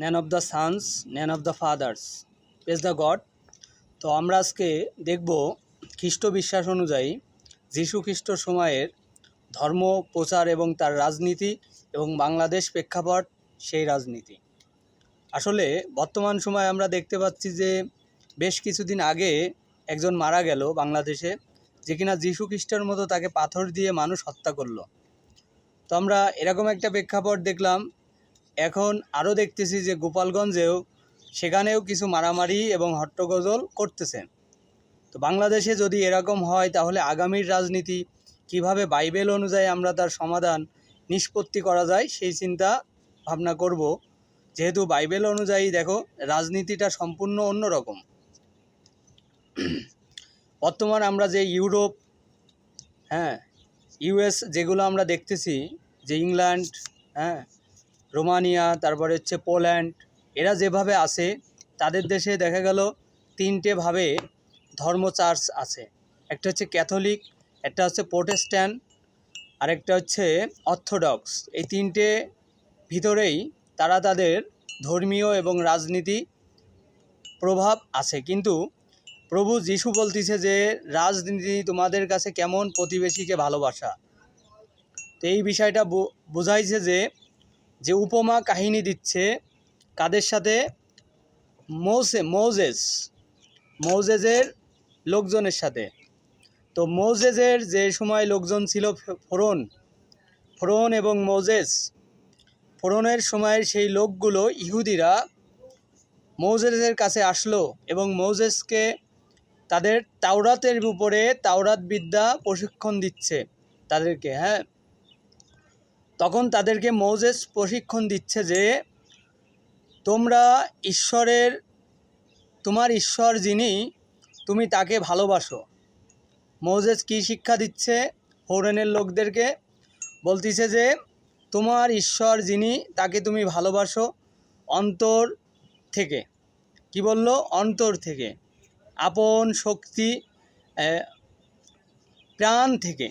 None of the sons none of the fathers page the God. তো আমরা আজকে দেখব খ্রিস্ট বিশ্বাস অনুযায়ী যীশু খ্রিস্ট সময়ের ধর্ম, প্রচার এবং তার রাজনীতি এবং বাংলাদেশ প্রেক্ষাপট, সেই রাজনীতি। আসলে বর্তমান সময়ে আমরা দেখতে পাচ্ছি যে বেশ কিছুদিন আগে একজন মারা গেল বাংলাদেশে, যে কিনা যীশু খ্রিস্টের মতো তাকে পাথর দিয়ে মানুষ হত্যা করল। তো আমরা এরকম একটা প্রেক্ষাপট দেখলাম এখন আরও দেখতেছি যে গোপালগঞ্জেও সেখানেও কিছু মারামারি এবং হট্টগোজল করতেছে তো বাংলাদেশে যদি এরকম হয়, তাহলে আগামীর রাজনীতি কীভাবে বাইবেল অনুযায়ী আমরা তার সমাধান নিষ্পত্তি করা যায়, সেই চিন্তা ভাবনা করব। যেহেতু বাইবেল অনুযায়ী দেখো, রাজনীতিটা সম্পূর্ণ অন্যরকম। বর্তমান আমরা যে ইউরোপ হ্যাঁ ইউএস যেগুলো আমরা দেখতেছি, যে ইংল্যান্ড হ্যাঁ রোমানিয়া, তারপরে হচ্ছে পোল্যান্ড, এরা যেভাবে আছে তাদের দেশে দেখা গেল তিনটে ভাবে ধর্ম চার্চ আছে। একটা হচ্ছে ক্যাথলিক, একটা হচ্ছে প্রোটেস্ট্যান্ট, আরেকটা হচ্ছে অর্থোডক্স। এই তিনটে ভিতরেই তারা তাদের ধর্মীয় এবং রাজনীতি প্রভাব আছে। কিন্তু প্রভু যিশু বলতেছে যে, রাজনীতি তোমাদের কাছে কেমন প্রতিবেশীকে ভালোবাসা? তো এই বিষয়টা বোঝাইছে যে যে উপমা কাহিনী দিচ্ছে, কাদের সাথে? মৌসে, মৌজেস মৌজেজের লোকজনের সাথে। তো মৌজেজের যে সময় লোকজন ছিল ফোরন ফোরন এবং মৌজেস, ফোরনের সময়ের সেই লোকগুলো ইহুদিরা মৌজেসের কাছে আসলো এবং মৌজেসকে তাদের তাওরাতের উপরে তাওরাত বিদ্যা প্রশিক্ষণ দিচ্ছে তাদেরকে হ্যাঁ? তখন তাদেরকে মৌজেস প্রশিক্ষণ দিচ্ছে যে, তোমরা ঈশ্বরের, তোমার ঈশ্বর যিনি, তুমি তাকে ভালোবাসো। মৌজেস কি শিক্ষা দিচ্ছে? ফৌরেনের লোকদেরকে বলতিছে যে, তোমার ঈশ্বর যিনি, তাকে তুমি ভালোবাসো অন্তর থেকে। কি বলল? অন্তর থেকে। আপন শক্তি প্রাণ থেকে।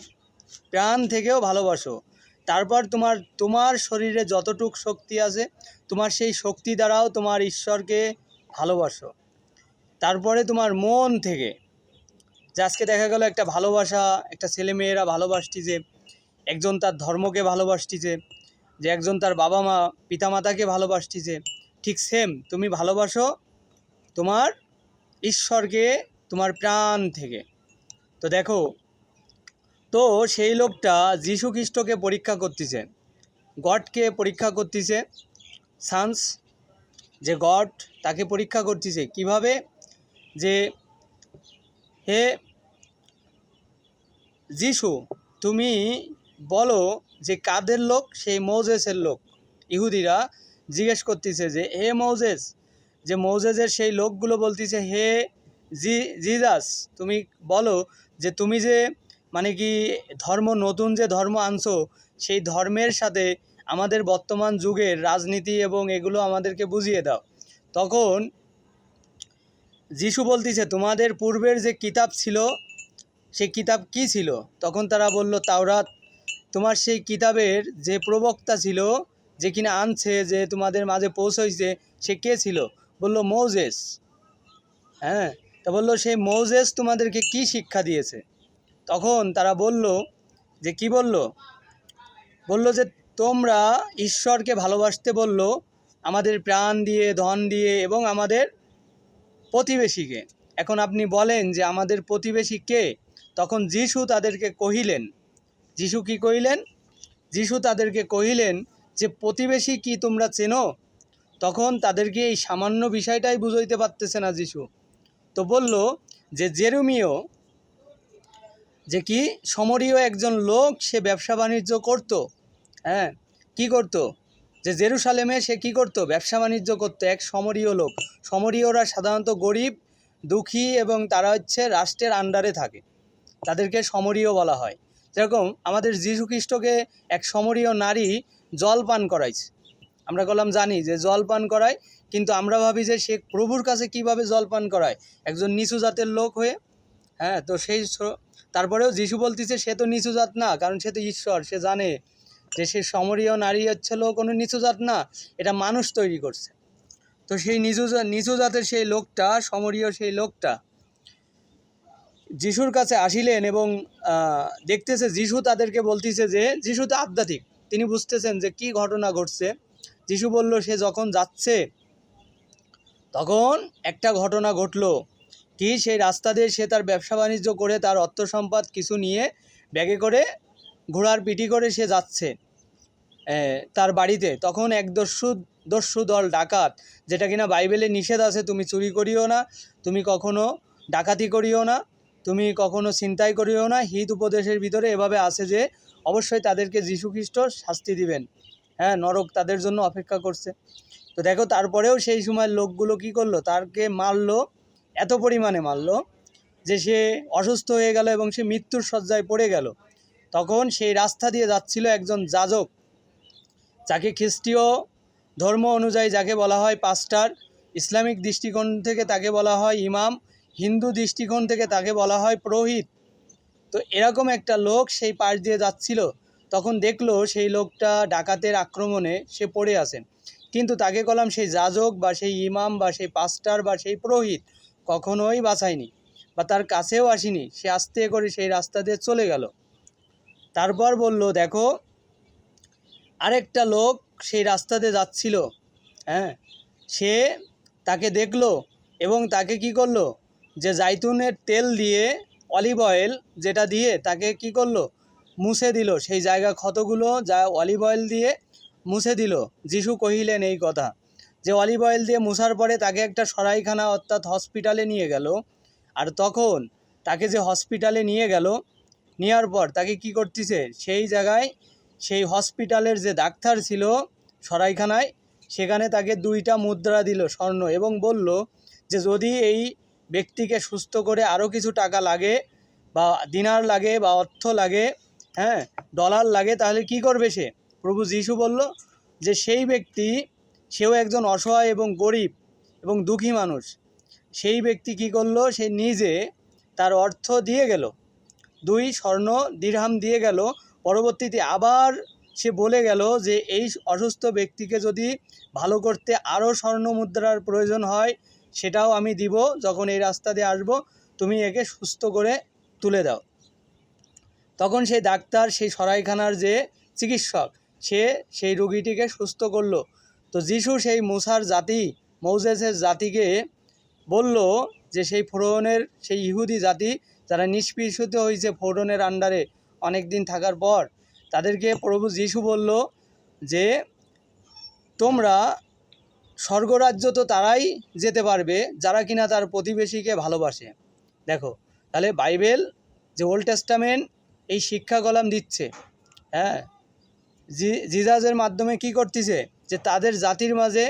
প্রাণ থেকেও ভালোবাসো। তারপর তোমার তোমার শরীরে যতটুক শক্তি আছে, তোমার সেই শক্তি দ্বারাও তোমার ঈশ্বরকে ভালোবাসো। তারপরে তোমার মন থেকে, যে আজকে দেখা গেল একটা ভালোবাসা, একটা ছেলেমেয়েরা ভালোবাসতিছে একজন তার ধর্মকে ভালোবাসতিছে যে একজন তার বাবা মা পিতামাতাকে ভালোবাসতিছে ঠিক সেম তুমি ভালোবাসো তোমার ঈশ্বরকে, তোমার প্রাণ থেকে। তো দেখো তো সেই লোকটা যীশু খ্রিস্টকে পরীক্ষা করতেছে। গডকে পরীক্ষা করতেছে। সান্স, যে গড তাকে পরীক্ষা করতেছে। কীভাবে? যে, হে যিশু, তুমি বলো যে কাদের লোক? সেই মৌজেসের লোক। ইহুদিরা জিজ্ঞেস করতেছে যে হে মৌজেস যে মৌজেসের সেই লোকগুলো বলতেছে, হে জি, জিজাস, তুমি বলো যে তুমি যে মানে কি ধর্ম নতুন যে ধর্ম আনছো, সেই ধর্মের সাথে আমাদের বর্তমান যুগের রাজনীতি এবং এগুলো আমাদেরকে বুঝিয়ে দাও। তখন যিশু বলতেছে, তোমাদের পূর্বের যে কিতাব ছিল সেই কিতাব কি ছিল? তখন তারা বলল, তাওরাত। তোমার সেই কিতাবের যে প্রবক্তা ছিল, যে কিনা আনছে, যে তোমাদের মাঝে পৌঁছইছে, সে কে ছিল? বলল, মৌজেস। হ্যাঁ? তা বলল, সেই মৌজেস তোমাদেরকে কি শিক্ষা দিয়েছে? তখন তারা বলল যে, কি বলল? বলল যে, তোমরা ঈশ্বরকে ভালোবাসতে বলল, আমাদের প্রাণ দিয়ে, ধন দিয়ে এবং আমাদের প্রতিবেশীকে। এখন আপনি বলেন যে, আমাদের প্রতিবেশী কে? তখন যিশু তাদেরকে কহিলেন, যিশু কি কহিলেন? যিশু তাদেরকে কহিলেন যে, প্রতিবেশী কি তোমরা চেনো? তখন তাদেরকে এই সামান্য বিষয়টাই বুঝাইতে পারতেছে না যিশু। তো বলল যে জেরুমিও যে কি? সমরীয় একজন লোক, সে ব্যবসা বাণিজ্য করতো। হ্যাঁ? কি করতো? যে জেরুসালেমে সে কি করতো? ব্যবসা বাণিজ্য করতো, এক সমরীয় লোক। সমরীয়রা সাধারণত গরিব, দুঃখী এবং তারা হচ্ছে রাষ্ট্রের আন্ডারে থাকে। তাদেরকে সমরীয় বলা হয়। যেরকম আমাদের যীশু খ্রিস্টকে এক সমরীয় নারী জল পান করাইছে। আমরা বললাম, জানি যে জল পান করায়, কিন্তু আমরা ভাবি যে সে প্রভুর কাছে কীভাবে জল পান করায়? একজন নিচু জাতের লোক হয়ে হ্যাঁ তো সেই তারপরেও যিশু বলতেছে, সে তো নিচু জাত না, কারণ সে তো ঈশ্বর, সে জানে যে সে সমরীয় নারী হচ্ছে কোনো নিচু জাত না, এটা মানুষ তৈরি করছে। তো সেই নিচু নিচু জাতের সেই লোকটা, সমরীয় সেই লোকটা, যিশুর কাছে আসিলেন এবং দেখতেছে যিশু তাদেরকে বলতেছে যে, যিশু তো আধ্যাত্মিক। তিনি বুঝতেছেন যে কি ঘটনা ঘটছে। যিশু বলল, সে যখন যাচ্ছে, তখন একটা ঘটনা ঘটলো। কি সেই রাস্তা দিয়ে সে তার ব্যবসা বাণিজ্য করে তার অর্থ সম্পদ কিছু নিয়ে ব্যাগে করে ঘোড়ার পিটি করে সে যাচ্ছে তার বাড়িতে। তখন এক দস্যু দস্যু দল ডাকাত, যেটা কিনা বাইবেলে নিষেধ আছে, তুমি চুরি করিও না, তুমি কখনো ডাকাতি করিও না, তুমি কখনো ছিনতাই করিও না, হিত উপদেশের ভিতরে এভাবে আছে যে অবশ্যই তাদেরকে যীশুখ্রিস্ট শাস্তি দিবেন। হ্যাঁ নরক তাদের জন্য অপেক্ষা করছে। তো দেখো, তারপরেও সেই সময় লোকগুলো কি করল? তারকে মারলো এত পরিমাণে মারলো যে সে অসুস্থ হয়ে গেল এবং সে মৃত্যুর শয্যায় পড়ে গেল। তখন সেই রাস্তা দিয়ে যাচ্ছিল একজন যাজক। যাকে খ্রিস্টীয় ধর্ম অনুযায়ী যাকে বলা হয় পাস্টার, ইসলামিক দৃষ্টিকোণ থেকে তাকে বলা হয় ইমাম, হিন্দু দৃষ্টিকোণ থেকে তাকে বলা হয় পুরোহিত। তো এরকম একটা লোক সেই পাশ দিয়ে যাচ্ছিল। তখন দেখল সেই লোকটা ডাকাতের আক্রমণে সে পড়ে আছে। কিন্তু তাকে কলাম সেই যাজক বা সেই ইমাম বা সেই পাস্টার বা সেই পুরোহিত কখনোই বাঁচায়নি বা তার কাছেও আসেনি। সে আস্তে করে সেই রাস্তা দিয়ে চলে গেল। তারপর বলল, দেখো, আরেকটা লোক সেই রাস্তাতে যাচ্ছিল। হ্যাঁ সে তাকে দেখল এবং তাকে কি করল? যে জাইতুনের তেল দিয়ে, অলিভ অয়েল যেটা দিয়ে তাকে কি করল? মুছে দিল। সেই জায়গা ক্ষতগুলো যা অলিভ অয়েল দিয়ে মুছে দিল। যিশু কহিলেন এই কথা। যে অলিভ অয়েল দিয়ে মুছার পরে তাকে একটা সরাইখানা অর্থাৎ হসপিটালে নিয়ে গেল। আর তখন তাকে যে হসপিটালে নিয়ে গেল, নেওয়ার পর তাকে কি করতেছে? সেই জায়গায় সেই হসপিটালের যে ডাক্তার ছিল সরাইখানায়, সেখানে তাকে দুইটা মুদ্রা দিল স্বর্ণ এবং বলল যে যদি এই ব্যক্তিকে সুস্থ করে আরও কিছু টাকা লাগে বা দিনার লাগে বা অর্থ লাগে হ্যাঁ ডলার লাগে, তাহলে কি করবে সে? প্রভু যিশু বলল যে সেই ব্যক্তি সেও একজন অসহায় এবং গরিব এবং দুঃখী মানুষ। সেই ব্যক্তি কি করল? সে নিজে তার অর্থ দিয়ে গেল। দুই স্বর্ণ দিরহাম দিয়ে গেল। পরবর্তীতে আবার সে বলে গেল যে, এই অসুস্থ ব্যক্তিকে যদি ভালো করতে আরও স্বর্ণ মুদ্রার প্রয়োজন হয়, সেটাও আমি দিব। যখন এই রাস্তা দিয়ে আসব, তুমি একে সুস্থ করে তুলে দাও। তখন সেই ডাক্তার, সেই সরাইখানার যে চিকিৎসক, সে সেই রুগীটিকে সুস্থ করল। তো যিশু সেই মুসার জাতি, মৌজেসের জাতিকে বলল যে সেই ফোরনের, সেই ইহুদি জাতি যারা নিষ্পৃষিত হয়েছে ফোরনের আন্ডারে অনেক দিন থাকার পর, তাদেরকে প্রভু যিশু বলল যে, তোমরা স্বর্গরাজ্য তো তারাই যেতে পারবে, যারা কিনা তার প্রতিবেশীকে ভালোবাসে। দেখো, তাহলে বাইবেল যে ওল্ড টেস্টামেন্ট এই শিক্ষা কলাম দিচ্ছে। হ্যাঁ জিজাজের মাধ্যমে কি করতেছে? যে তাদের জাতির মাঝে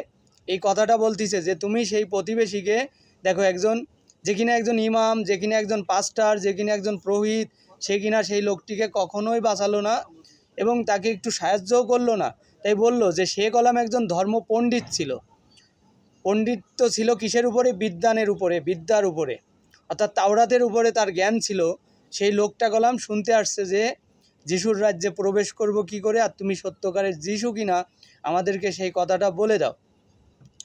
এই কথাটা বলতিছে যে তুমি সেই প্রতিবেশীকে দেখো একজন, যে কিনা একজন ইমাম, যে কিনা একজন পাস্টার যে কিনা একজন পুরোহিত, সে কিনা সেই লোকটিকে কখনোই বাঁচালো না এবং তাকে একটু সাহায্যও করল না। তাই বলল যে সে কলাম একজন ধর্ম পণ্ডিত ছিল। পণ্ডিত তো ছিল কিসের উপরে? বিদ্যানের উপরে, বিদ্যার উপরে। অর্থাৎ তাওরাতের উপরে তার জ্ঞান ছিল। সেই লোকটা কলাম শুনতে আসছে যে, যিশুর রাজ্যে প্রবেশ করব কি করে? আর তুমি সত্যকারের যিশু কিনা? আমাদেরকে সেই কথাটা বলে দাও।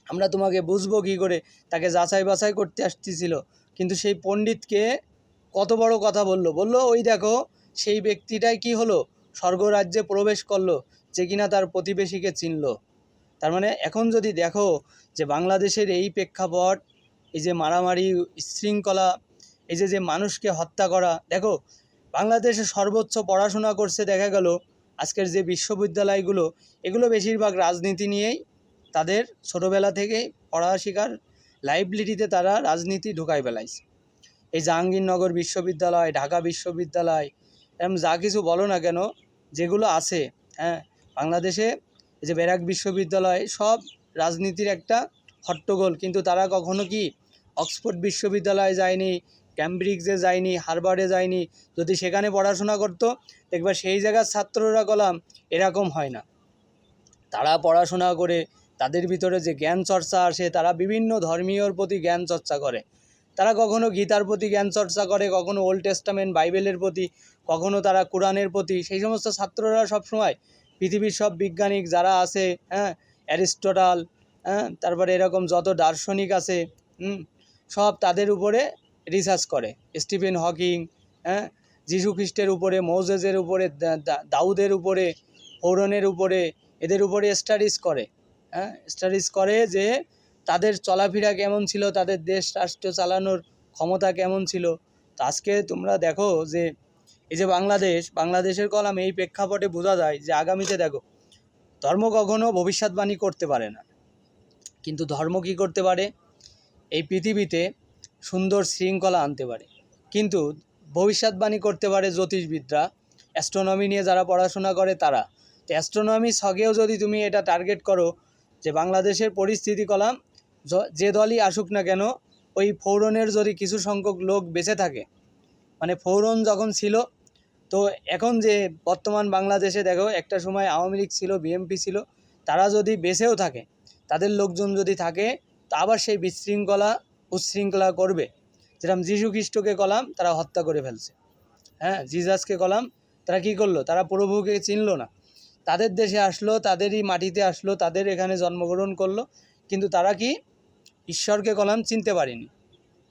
আমরা তোমাকে বুঝব কী করে? তাকে যাচাই বাছাই করতে আসতেছিল। কিন্তু সেই পণ্ডিতকে কত বড় কথা বলল? বলল, ওই দেখো, সেই ব্যক্তিটাই কি হলো? স্বর্গরাজ্যে প্রবেশ করল, যে কিনা তার প্রতিবেশীকে চিনল। তার মানে এখন যদি দেখো যে বাংলাদেশের এই প্রেক্ষাপট, এই যে মারামারি শৃঙ্খলা, এই যে যে মানুষকে হত্যা করা, দেখো, বাংলাদেশে সর্বোচ্চ পড়াশোনা করছে, দেখা গেল আজকের যে বিশ্ববিদ্যালয়গুলো, এগুলো বেশিরভাগ রাজনীতি নিয়েই তাদের ছোটোবেলা থেকেই পড়া শেখার লাইব্রেরিতে তারা রাজনীতি ঢুকাই ফেলাইছে। এই জাহাঙ্গীরনগর বিশ্ববিদ্যালয়, ঢাকা বিশ্ববিদ্যালয় এরকম যা কিছু বলো না কেন, যেগুলো আছে হ্যাঁ বাংলাদেশে যে ব্যারাক বিশ্ববিদ্যালয় সব রাজনীতির একটা হট্টগোল। কিন্তু তারা কখনো কি অক্সফোর্ড বিশ্ববিদ্যালয়ে যায়নি ক্যামব্রিজে যায়নি হারবার্ডে যায়নি যদি সেখানে পড়াশোনা করতো, দেখবা সেই জায়গার ছাত্ররা কলাম, এরকম হয় না। তারা পড়াশোনা করে, তাদের ভিতরে যে জ্ঞান চর্চা আসে, তারা বিভিন্ন ধর্মীয়র প্রতি জ্ঞান চর্চা করে। তারা কখনো গীতার প্রতি জ্ঞান চর্চা করে, কখনো ওল্ড টেস্টামেন্ট বাইবেলের প্রতি, কখনো তারা কোরআনের প্রতি। সেই সমস্ত ছাত্ররা সবসময় পৃথিবীর সব বিজ্ঞানিক যারা আছে হ্যাঁ অ্যারিস্টটাল হ্যাঁ তারপরে এরকম যত দার্শনিক আছে সব তাদের উপরে রিসার্চ করে। স্টিফেন হকিং হ্যাঁ? যীশু খ্রিস্টের উপরে, মৌজেজের উপরে দাউদের উপরে পৌরনের উপরে, এদের উপরে স্টাডিজ করে। হ্যাঁ? স্টাডিজ করে যে তাদের চলাফেরা কেমন ছিল, তাদের দেশ রাষ্ট্র চালানোর ক্ষমতা কেমন ছিল। তো আজকে তোমরা দেখো যে এই যে বাংলাদেশ, বাংলাদেশের কলাম এই প্রেক্ষাপটে বোঝা যায় যে আগামীতে দেখো, ধর্ম কখনো ভবিষ্যৎবাণী করতে পারে না। কিন্তু ধর্ম কী করতে পারে? এই পৃথিবীতে সুন্দর শৃঙ্খলা আনতে পারে। কিন্তু ভবিষ্যৎবাণী করতে পারে জ্যোতিষবিদরা অ্যাস্ট্রোনমি নিয়ে যারা পড়াশোনা করে তারা। তো অ্যাস্ট্রোনমি সগেও যদি তুমি এটা টার্গেট করো যে বাংলাদেশের পরিস্থিতি কলাম যে দলই আসুক না কেন, ওই ফৌরনের যদি কিছু সংখ্যক লোক বেঁচে থাকে মানে ফৌরন যখন ছিল, তো এখন যে বর্তমান বাংলাদেশে দেখো, একটা সময় আওয়ামী লীগ ছিল, বিএমপি ছিল, তারা যদি বেঁচেও থাকে, তাদের লোকজন যদি থাকে, তা আবার সেই বিশৃঙ্খলা উচ্ছৃঙ্খলা করবে। যেরকম যীশু খ্রিস্টকে কলাম, তারা হত্যা করে ফেলছে। হ্যাঁ জিজাসকে কলাম, তারা কি করল? তারা প্রভুকে চিনল না। তাদের দেশে আসলো, তাদেরই মাটিতে আসলো, তাদের এখানে জন্মগ্রহণ করল, কিন্তু তারা কি ঈশ্বরকে কলাম চিনতে পারেনি?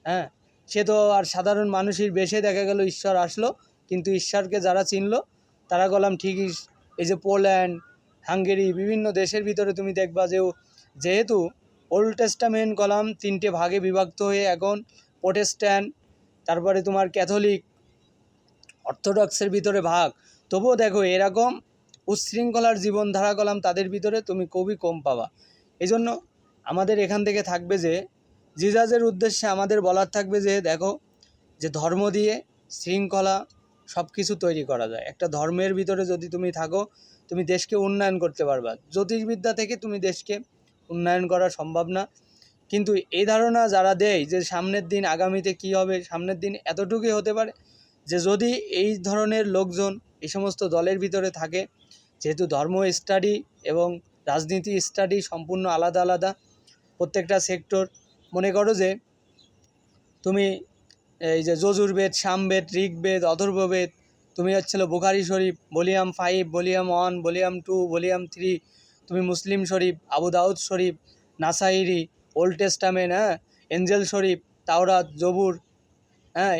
হ্যাঁ সে তো আর সাধারণ মানুষের বেশে দেখা গেল, ঈশ্বর আসলো, কিন্তু ঈশ্বরকে যারা চিনলো, তারা কলাম ঠিকই এই যে পোল্যান্ড, হাঙ্গেরি, বিভিন্ন দেশের ভিতরে তুমি দেখবা যে যেহেতু ওল্ড টেস্টামেন্ট কলাম তিনটে ভাগে বিভক্ত হয়ে এখন প্রোটেস্ট্যান্ট তারপরে তোমার ক্যাথলিক অর্থোডক্সের ভিতরে ভাগ। তবুও দেখো, এরকম উচ্ছৃঙ্খলার জীবনধারা কলাম তাদের ভিতরে তুমি খুবই কম পাবা। এই জন্য আমাদের এখান থেকে থাকবে যে, জিজাজের উদ্দেশ্যে আমাদের বলার থাকবে যে, দেখো, যে ধর্ম দিয়ে শৃঙ্খলা সব কিছু তৈরি করা যায়। একটা ধর্মের ভিতরে যদি তুমি থাকো, তুমি দেশকে উন্নয়ন করতে পারবা। জ্যোতিষবিদ্যা থেকে তুমি দেশকে উন্নয়ন করা সম্ভব না। কিন্তু এই ধারণা যারা দেয় যে সামনের দিন আগামীতে কি হবে, সামনের দিন এতটুকুই হতে পারে, যে যদি এই ধরনের লোকজন এই সমস্ত দলের ভিতরে থাকে, যেহেতু ধর্ম স্টাডি এবং রাজনীতি স্টাডি সম্পূর্ণ আলাদা আলাদা প্রত্যেকটা সেক্টর মনে করো যে তুমি এই যে যজুর্বেদ সামবেদ ঋগ্বেদ অথর্ববেদ তুমি হচ্ছিল Bukhari Sharif volume five volume one volume two volume three তুমি মুসলিম শরীফ, আবু দাউদ শরীফ নাসাইরি ওল্ড টেস্টামেন্ট হ্যাঁ এঞ্জেল শরীফ, তাওরাত, জবুর হ্যাঁ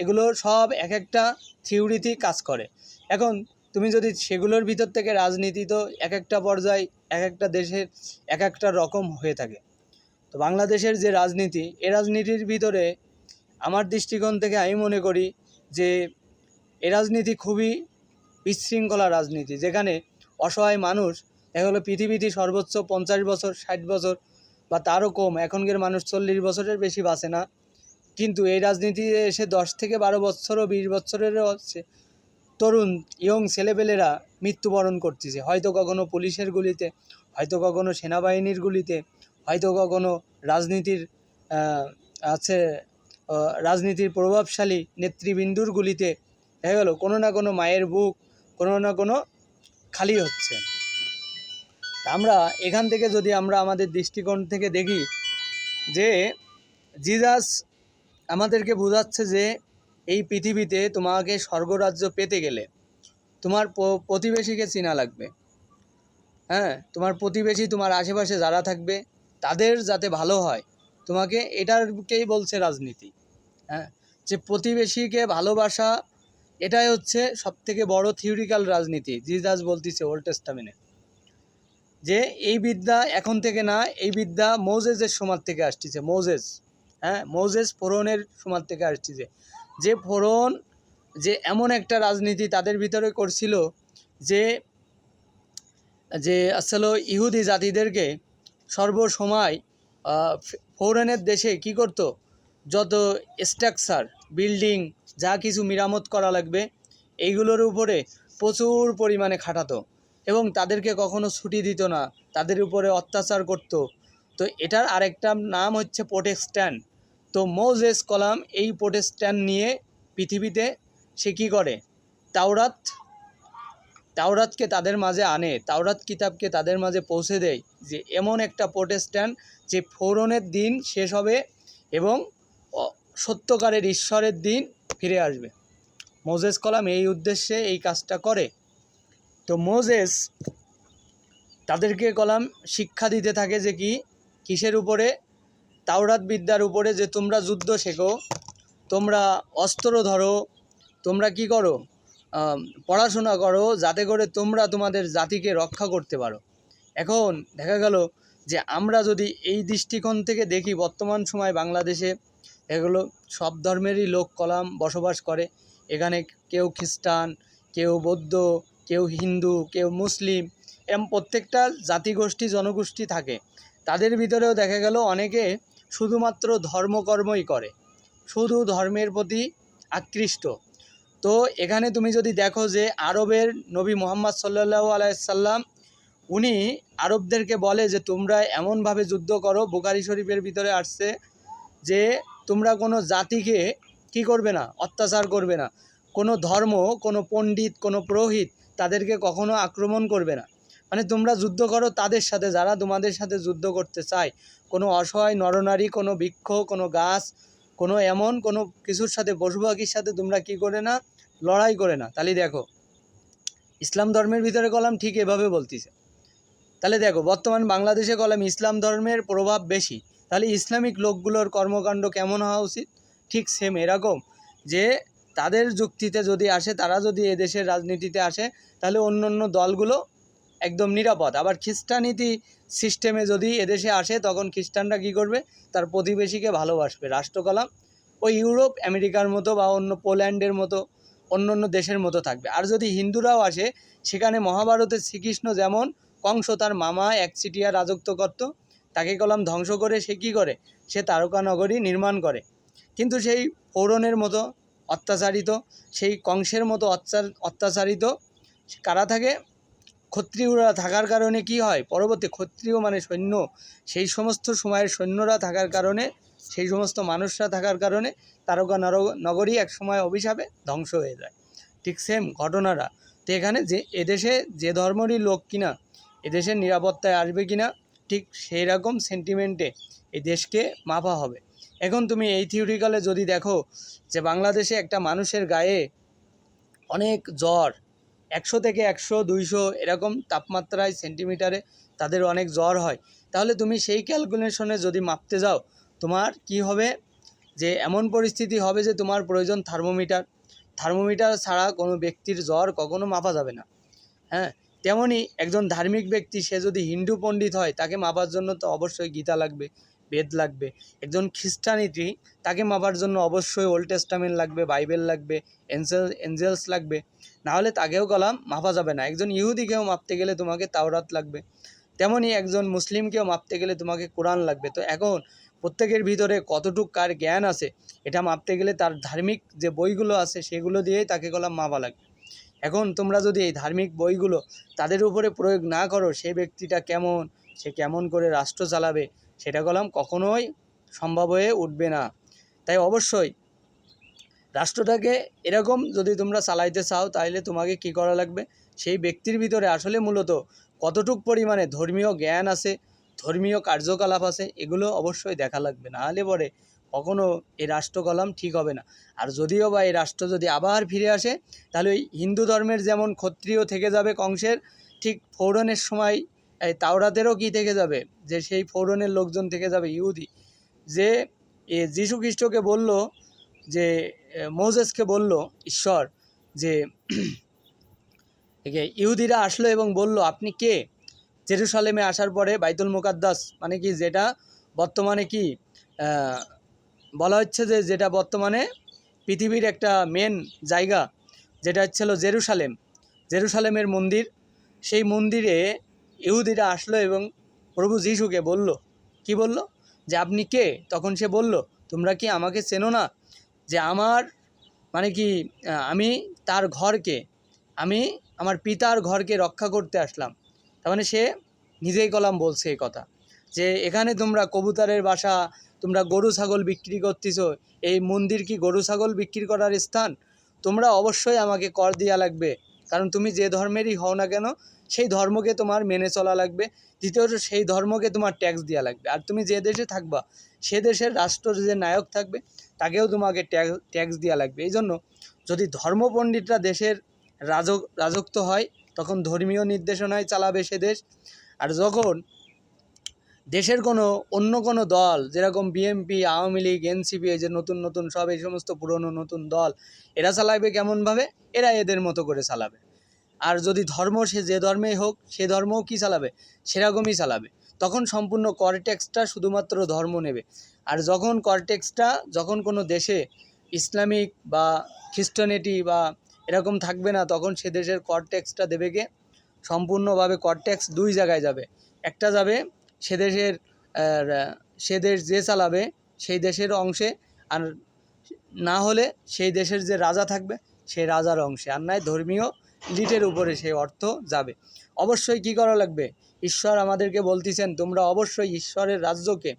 এগুলো সব এক একটা থিওরিতেই কাজ করে। এখন তুমি যদি সেগুলোর ভিতর থেকে রাজনীতি তো এক একটা পর্যায়ে এক একটা দেশের এক একটা রকম হয়ে থাকে। তো বাংলাদেশের যে রাজনীতি, এ রাজনীতির ভিতরে আমার দৃষ্টিকোণ থেকে আমি মনে করি যে এ রাজনীতি খুবই বিশৃঙ্খলা রাজনীতি, যেখানে অসহায় মানুষ হলো পৃথিবীতে সর্বোচ্চ পঞ্চাশ বছর, ষাট বছর বা তারও কম। এখনকার মানুষ চল্লিশ বছরের বেশি বাঁচে না। কিন্তু এই রাজনীতিতে এসে দশ থেকে বারো বছরও, বিশ বছরেরও হচ্ছে তরুণ, ইয়ং ছেলেপেলেরা মৃত্যুবরণ করতেছে। হয়তো কখনো পুলিশের গুলিতে, হয়তো কখনো সেনাবাহিনীর গুলিতে, হয়তো কখনো রাজনীতির আছে রাজনীতির প্রভাবশালী নেতৃবৃন্দুর গুলিতে, দেখা গেল কোনো না কোনো মায়ের বুক, কোনো না কোনো খালি হচ্ছে। আমরা এখান থেকে যদি আমরা আমাদের দৃষ্টিকোণ থেকে দেখি যে জিজাস আমাদেরকে বোঝাচ্ছে যে এই পৃথিবীতে তোমাকে স্বর্গরাজ্য পেতে গেলে তোমার প্রতিবেশীকে চেনা লাগবে। হ্যাঁ তোমার প্রতিবেশী তোমার আশেপাশে যারা থাকবে তাদের যাতে ভালো হয়। তোমাকে এটারকেই বলছে রাজনীতি। হ্যাঁ যে প্রতিবেশীকে ভালোবাসা, এটাই হচ্ছে সবথেকে বড় থিওরিক্যাল রাজনীতি। জিজাস বলতেছে ওল্ড টেস্টামেন্টে যে এই বিদ্যা এখন থেকে না, এই বিদ্যা মৌজেজের সময় থেকে আসতেছে, মৌজেজ। হ্যাঁ মৌজেস ফোরনের সময় থেকে আসতেছে। যে ফোরন যে এমন একটা রাজনীতি তাদের ভিতরে করছিল যে যে আসলে ইহুদি জাতিদেরকে সর্বসময় ফৌরনের দেশে কি করত? যত স্ট্রাকচার, বিল্ডিং, যা কিছু মেরামত করা লাগবে, এইগুলোর উপরে প্রচুর পরিমাণে খাটাতো। এবং তাদেরকে কখনো ছুটি দিত না। তাদের উপরে অত্যাচার করত। তো এটার আরেকটা নাম হচ্ছে প্রোটেস্ট্যান্ট তো মোজেস কলাম এই প্রোটেস্ট্যান্ট নিয়ে পৃথিবীতে সে কী করে? তাওরাত, তাওরাতকে তাদের মাঝে আনে, তাওরাত কিতাবকে তাদের মাঝে পৌঁছে দেয় যে এমন একটা প্রোটেস্ট্যান্ট যে ফৌরনের দিন শেষ হবে এবং সত্যকারের ঈশ্বরের দিন ফিরে আসবে। মোজেস কলাম এই উদ্দেশ্যে এই কাজটা করে। তো মোজেস তাদেরকে কলাম শিক্ষা দিতে থাকে যে কি, কিসের উপরে? তাওরাত বিদ্যার উপরে যে তোমরা যুদ্ধ শেখো, তোমরা অস্ত্র ধরো, তোমরা কি করো? পড়াশোনা করো যাতে করে তোমরা তোমাদের জাতিকে রক্ষা করতে পারো। এখন দেখা গেল যে আমরা যদি এই দৃষ্টিকোণ থেকে দেখি বর্তমান সময় বাংলাদেশে এগুলো সব ধর্মেরই লোক কলাম বসবাস করে। এখানে কেউ খ্রিস্টান, কেউ বৌদ্ধ কেউ হিন্দু, কেউ মুসলিম, এরম প্রত্যেকটা জাতিগোষ্ঠী, জনগোষ্ঠী থাকে। তাদের ভিতরেও দেখা গেল অনেকে শুধুমাত্র ধর্মকর্মই করে। শুধু ধর্মের প্রতি আকৃষ্ট। তো এখানে তুমি যদি দেখো যে আরবের নবী মোহাম্মদ সাল্লাহ আলাইসাল্লাম উনি আরবদেরকে বলে যে, তোমরা এমনভাবে যুদ্ধ করো, বুখারি শরীফের ভিতরে আসছে যে, তোমরা কোনো জাতিকে কি করবে না, অত্যাচার করবে না। কোনো ধর্ম, কোনো পণ্ডিত, কোনো পুরোহিত তাদেরকে কখনো আক্রমণ করবে না। মানে তোমরা যুদ্ধ করো তাদের সাথে, যারা তোমাদের সাথে যুদ্ধ করতে চায়। কোনো অসহায়, নরনারী, কোনো বৃক্ষ, কোনো গাছ, কোনো এমন কোনো কিছুর সাথে, পশু পাখির সাথে তোমরা কি করে না? লড়াই করে না। তাহলে দেখো, ইসলাম ধর্মের ভিতরে কলাম ঠিক এভাবে বলতেছে। তাহলে দেখো, বর্তমান বাংলাদেশে কলাম ইসলাম ধর্মের প্রভাব বেশি। তাহলে ইসলামিক লোকগুলোর কর্মকাণ্ড কেমন হওয়া উচিত? ঠিক সেম এরকম যে তাদের যুক্তিতে যদি আসে, তারা যদি এদেশের রাজনীতিতে আসে, তাহলে অন্য অন্য দলগুলো একদম নিরাপদ। আবার খ্রিস্টানীতি সিস্টেমে যদি এদেশে আসে, তখন খ্রিস্টানরা কী করবে? তার প্রতিবেশীকে ভালোবাসবে। রাষ্ট্রকলাম ওই ইউরোপ, আমেরিকার মতো বা অন্য পোল্যান্ডের মতো অন্য অন্য দেশের মতো থাকবে। আর যদি হিন্দুরাও আসে, সেখানে মহাভারতের শ্রীকৃষ্ণ যেমন কংস, তার মামা একচিটিয়া রাজত্ব করত তাকে কলাম ধ্বংস করে সে কী করে? সে তারকা নগরী নির্মাণ করে। কিন্তু সেই পৌরণের মতো অত্যাচারিত, সেই কংসের মতো অত্যাচার, অত্যাচারিত কারা থাকে? ক্ষত্রিয়রা থাকার কারণে কি হয়? পরবর্তী ক্ষত্রিয় মানে সৈন্য। সেই সমস্ত সময়ের সৈন্যরা থাকার কারণে, সেই সমস্ত মানুষরা থাকার কারণে তারকা নর, নগরী এক সময় অভিশাপে ধ্বংস হয়ে যায়। ঠিক সেম ঘটনাটা। তো এখানে যে, এদেশে যে ধর্মরই লোক কিনা, এদেশের নিরাপত্তায় আসবে কিনা, ঠিক সেই রকম সেন্টিমেন্টে এই দেশকে মাপা হবে। এখন তুমি এই থিওরিক্যালে যদি দেখো যে বাংলাদেশে একটা মানুষের গায়ে অনেক জ্বর, একশো থেকে একশো, দুইশো এরকম তাপমাত্রায় সেন্টিমিটারে তাদের অনেক জ্বর হয়, তাহলে তুমি সেই ক্যালকুলেশনে যদি মাপতে যাও, তোমার কি হবে? যে এমন পরিস্থিতি হবে যে তোমার প্রয়োজন থার্মোমিটার থার্মোমিটার ছাড়া কোনো ব্যক্তির জ্বর কখনো মাপা যাবে না। হ্যাঁ তেমনই একজন ধার্মিক ব্যক্তি, সে যদি হিন্দু পণ্ডিত হয়, তাকে মাপার জন্য তো অবশ্যই গীতা লাগবে। বেদ লাগবে। একজন খ্রিস্টানিটি তাকে মাপার জন্য অবশ্যই ওল্ড টেস্টামেন্ট লাগবে বাইবেল লাগবে এঞ্জেল এঞ্জেলস লাগবে। নাহলে তাকেও কলাম মাপা যাবে না। একজন ইহুদিকেও মাপতে গেলে তোমাকে তাওরাত লাগবে। তেমনই একজন মুসলিমকেও মাপতে গেলে তোমাকে কোরআন লাগবে। তো এখন প্রত্যেকের ভিতরে কতটুক কার জ্ঞান আছে, এটা মাপতে গেলে তার ধার্মিক যে বইগুলো আছে, সেগুলো দিয়েই তাকে কলাম মাপা লাগবে। এখন তোমরা যদি এই ধার্মিক বইগুলো তাদের উপরে প্রয়োগ না করো, সে ব্যক্তিটা কেমন, সে কেমন করে রাষ্ট্র চালাবে সেটা কলাম কখনোই সম্ভব হয়ে উঠবে না। তাই অবশ্যই রাষ্ট্রটাকে এরকম যদি তোমরা চালাইতে চাও তাহলে তোমাকে কি করা লাগবে? সেই ব্যক্তির ভিতরে আসলে মূলত কতটুক পরিমাণে ধর্মীয় জ্ঞান আছে, ধর্মীয় কার্যকলাপ আছে, এগুলো অবশ্যই দেখা লাগবে। না হলে পরে কখনো এই রাষ্ট্রকলাম ঠিক হবে না। আর যদিও বা এই রাষ্ট্র যদি আবার ফিরে আসে, তাহলে ওই হিন্দু ধর্মের যেমন ক্ষত্রিয় থেকে যাবে কংসের, ঠিক ফৌরনের সময় এই তাওরাতেরও কি থেকে যাবে? যে সেই ফৌরনের লোকজন থেকে যাবে, ইহুদি। যে এ যীশু খ্রিস্টকে বলল, যে মোজেসকে বলল, ঈশ্বর, যে ইহুদিরা আসলো এবং বলল, আপনি কে? জেরুসালেমে আসার পরে বাইতুল মুকাদ্দাস মানে কি যেটা বর্তমানে কি বলা হচ্ছে যে যেটা বর্তমানে পৃথিবীর একটা মেন জায়গা, যেটা হচ্ছিল জেরুসালেম। জেরুসালেমের মন্দির, সেই মন্দিরে ইহুদিরা আসলো এবং প্রভু যিশুকে বলল, কি বলল? যে আপনি কে? তখন সে বলল, তোমরা কি আমাকে চেনো না? যে আমার মানে কি আমি তার ঘরকে, আমি আমার পিতার ঘরকে রক্ষা করতে আসলাম। তার মানে সে নিজেই কলাম বলছে এই কথা, যে এখানে তোমরা কবুতরের বাসা, তোমরা গরু, ছাগল বিক্রি করতেছো, এই মন্দির কি গরু, ছাগল বিক্রি করার স্থান? তোমরা অবশ্যই আমাকে কর দেওয়া লাগবে, কারণ তুমি যে ধর্মেরই হও না কেন সেই ধর্মকে তোমার মেনে চলা লাগবে। দ্বিতীয়ত, সেই ধর্মকে তোমার ট্যাক্স দেওয়া লাগবে। আর তুমি যে দেশে থাকবা, সে দেশের রাষ্ট্র যে নায়ক থাকবে, তাকেও তোমাকে ট্যাক্স ট্যাক্স দেওয়া লাগবে। এই জন্য যদি ধর্মপণ্ডিতরা দেশের রাজক, রাজত্ব হয়, তখন ধর্মীয় নির্দেশনায় চালাবে সে দেশ। আর যখন দেশের কোনো, অন্য কোনো দল, যেরকম বিএমপি আওয়ামী লীগ এনসিপি এই যে নতুন নতুন সব এই সমস্ত পুরনো, নতুন দল, এরা চালাবে কেমনভাবে? এরা এদের মতো করে চালাবে। আর যদি ধর্ম, সে যে ধর্মেই হোক, সে ধর্মও কি চালাবে? সেরকমই চালাবে। তখন সম্পূর্ণ করটেক্সটা শুধুমাত্র ধর্ম নেবে। আর যখন করটেক্সটা যখন কোনো দেশে ইসলামিক বা খ্রিস্টানিটি বা এরকম থাকবে না, তখন সে দেশের করটেক্সটা দেবে কে? সম্পূর্ণভাবে করটেক্স দুই জায়গায় যাবে। একটা যাবে সে দেশের সে দেশ যে চালাবে, সেই দেশের অংশে, আর না হলে সেই দেশের যে রাজা থাকবে, সেই রাজার অংশে। আর নয় ধর্মীয় লিটের উপরে সেই অর্থ যাবে। অবশ্যই কি করা লাগবে? ঈশ্বর আমাদেরকে বলতেছেন, তোমরা অবশ্যই ঈশ্বরের রাজ্যকে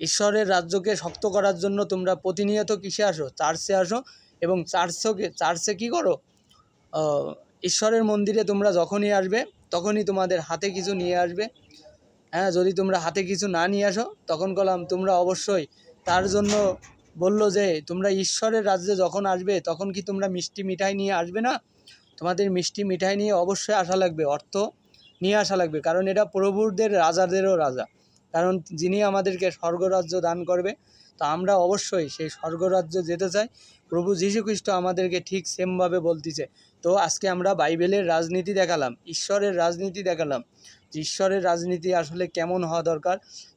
ঈশ্বরের রাজ্যকে শক্ত করার জন্য তোমরা প্রতিনিয়ত কিসে আসো? চার্চে আসো এবং চার্চকে, চার্চে কি করো? ঈশ্বরের মন্দিরে তোমরা যখনই আসবে, তখনই তোমাদের হাতে কিছু নিয়ে আসবে। হ্যাঁ যদি তোমরা হাতে কিছু না নিয়ে আসো, তখন কলাম, তোমরা অবশ্যই তার জন্য বলল যে, তোমরা ঈশ্বরের রাজ্যে যখন আসবে, তখন কি তোমরা মিষ্টি মিঠাই নিয়ে আসবে না? তোমাদের মিষ্টি মিঠাই নিয়ে অবশ্যই আসা লাগবে, অর্থ নিয়ে আসা লাগবে, কারণ এটা প্রভুদের, রাজাদেরও রাজা। কারণ যিনি আমাদেরকে স্বর্গরাজ্য দান করবে, তো আমরা অবশ্যই সেই স্বর্গরাজ্য যেতে চাই। প্রভু যীশুখ্রিস্ট আমাদেরকে ঠিক সেমভাবে বলতেছে। তো আজকে আমরা বাইবেলের রাজনীতি দেখালাম, ঈশ্বরের রাজনীতি দেখালাম। যে ঈশ্বরের রাজনীতি আসলে কেমন হওয়া দরকার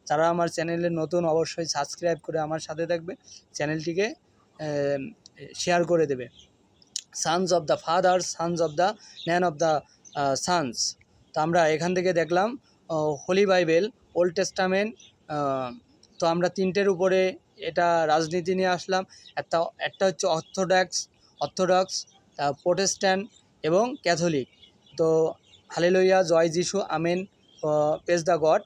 যারা আমার চ্যানেলে নতুন অবশ্যই সাবস্ক্রাইব করে আমার সাথে থাকবে, চ্যানেলটিকে শেয়ার করে দেবে। Sons of the father sons of the man of the sons তো আমরা এখান থেকে দেখলাম হোলি বাইবেল ওল্ড টেস্টামেন্ট তো আমরা তিনটের উপরে এটা রাজনীতি নিয়ে আসলাম। একটা একটা হচ্ছে অর্থোডক্স অর্থোডক্স প্রোটেস্ট্যান্ট এবং ক্যাথলিক তো হালেলুইয়া জয় যিশু, আমেন পেজ দ্য গড